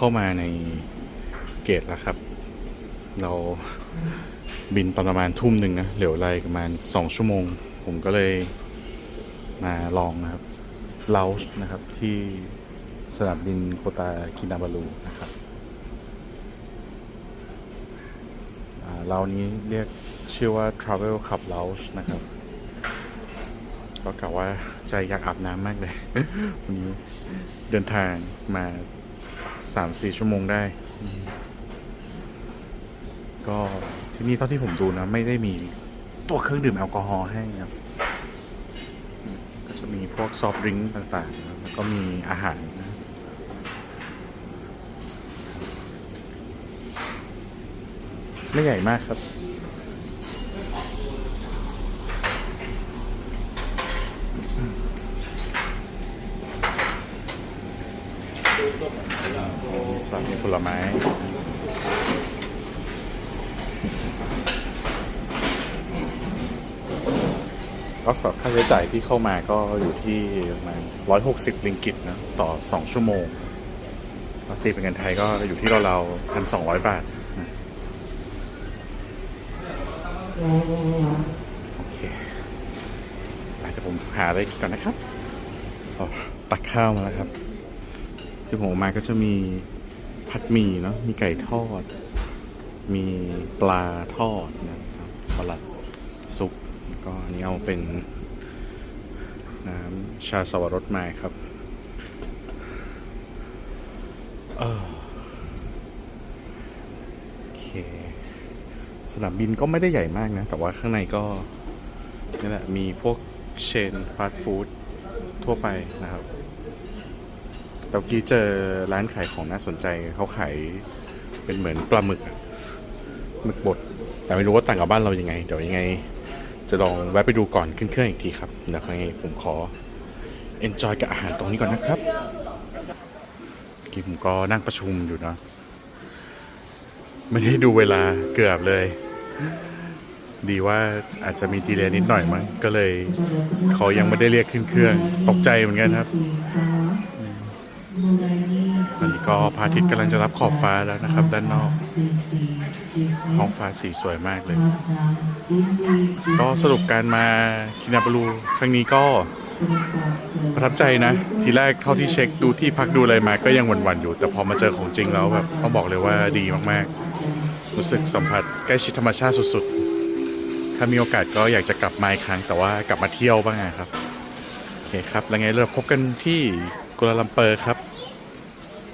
เข้ามาในเกตแล้วครับ เราบินตอนประมาณทุ่มหนึ่งนะเหลวไรประมาณสองชั่วโมง ผมก็เลยมาลองนะครับเลาส์นะครับที่สนามบินโคตาคินาบาลูนะครับเรานี้เรียกชื่อว่า Travel Club Lounge นะครับ ก็กะว่าใจอยากอาบน้ำมากเลย วันนี้เดินทางมา สามสี่ชั่วโมงได้ ก็ที่นี่เท่าที่ผมดูนะ ไม่ได้มีตัวเครื่องดื่มแอลกอฮอล์ให้ครับ ก็จะมีพวกซอฟต์ดริงก์ต่างๆ แล้วก็มีอาหารนะไม่ใหญ่มากครับ มีสลัดมีผลไม้ก็สำหรับค่าใช้จ่ายที่เข้ามาก็อยู่ที่ประมาณร้อยหกสิบลิงกิตนะต่อสองชั่วโมงถ้าตีเป็นเงินไทยก็อยู่ที่เราๆพันสองร้อยบาทนะโอเคเดี๋ยวผมหาอะไรกินก่อนนะครับตักข้าวมาแล้วครับ ที่ผมเอามาก็จะมีผัดหมี่เนาะมีไก่ทอด มีปลาทอดนะครับสลัดซุปก็อันนี้เอาเป็นน้ำชาสวรสมาครับโอเค สนามบินก็ไม่ได้ใหญ่มากนะ แต่ว่าข้างในก็นี่แหละมีพวกเชนฟาสต์ฟู้ดทั่วไปนะครับ ต่เมื่อกี้เจอร้านขายของน่าสนใจเขาขายเป็นเหมือนปลาหมึกหมึกบด แต่ไม่รู้ว่าต่างกับบ้านเรายังไง เดี๋ยวยังไง จะลองแวะไปดูก่อนขึ้นเครื่องอีกทีครับเดี๋ยวยังไงผมขอ enjoy กับอาหารตรงนี้ก่อนนะครับกี้ผมก็นั่งประชุมอยู่เนอะไม่ได้ดูเวลาเกือบเลย ดีว่าอาจจะมีดีเลย์นิดหน่อยมั้งก็เลยเขายังไม่ได้เรียกขึ้นเครื่อง ตกใจเหมือนกันครับ ตอนนี้ก็พระอาทิตย์กำลังจะรับขอบฟ้าแล้วนะครับ ด้านนอกท้องฟ้าสีสวยมากเลย ก็สรุปการมาคินาบารูครั้งนี้ก็ประทับใจนะ ทีแรกเท่าที่เช็คดูที่พักดูอะไรมาก็ยังหวั่นๆอยู่ แต่พอมาเจอของจริงแล้วแบบต้องบอกเลยว่าดีมากๆ รู้สึกสัมผัสใกล้ชิดธรรมชาติสุดๆ ถ้ามีโอกาสก็อยากจะกลับมาอีกครั้งแต่ว่ากลับมาเที่ยวบ้างอะครับ โอเคครับ แล้วไงเราพบกันที่ กัวลาลัมเปอร์ครับ